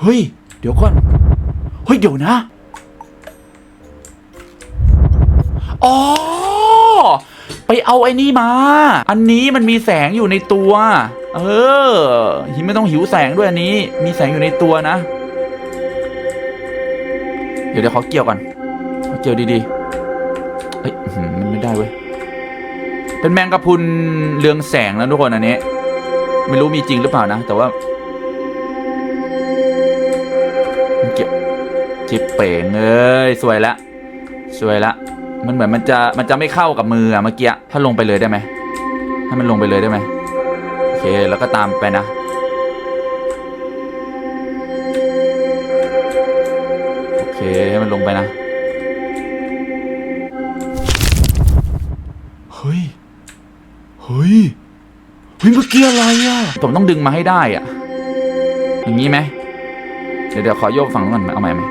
เฮ้ย เดี๋ยวก่อน เฮ้ย เดี๋ยวนะ อ๋อ ไปเอาไอ้นี่มา อันนี้มันมีแสงอยู่ในตัว เออหิไม่ต้องหิวแสงด้วยอันนี้ มีแสงอยู่ในตัวนะ เดี๋ยวเดี๋ยวขอเกี่ยวก่อนขอเกี่ยวดีๆเอ้ยมันไม่ได้เว้ย เป็นแมงกะพรุนเรืองแสงนะทุกคนอันนี้ ไม่รู้มีจริงหรือเปล่านะ แต่ว่า จิบเป่งเอ้ยสวยละสวยละมันเหมือนมันจะมันจะไม่เข้ากับมืออะเมื่อกี้ถ้าลงไปเลยได้ไหมให้มันลงไปเลยได้ไหมโอเคแล้วก็ตามไปนะโอเคให้มันลงไปนะเฮ้ยเฮ้ยเฮ้ยเมื่อกี้อะไรอะผมต้องดึงมาให้ได้อะอย่างนี้ไหมเดี๋ยวเดี๋ยวขอโยกฝั่งนู้นก่อนเอาใหม่ไหม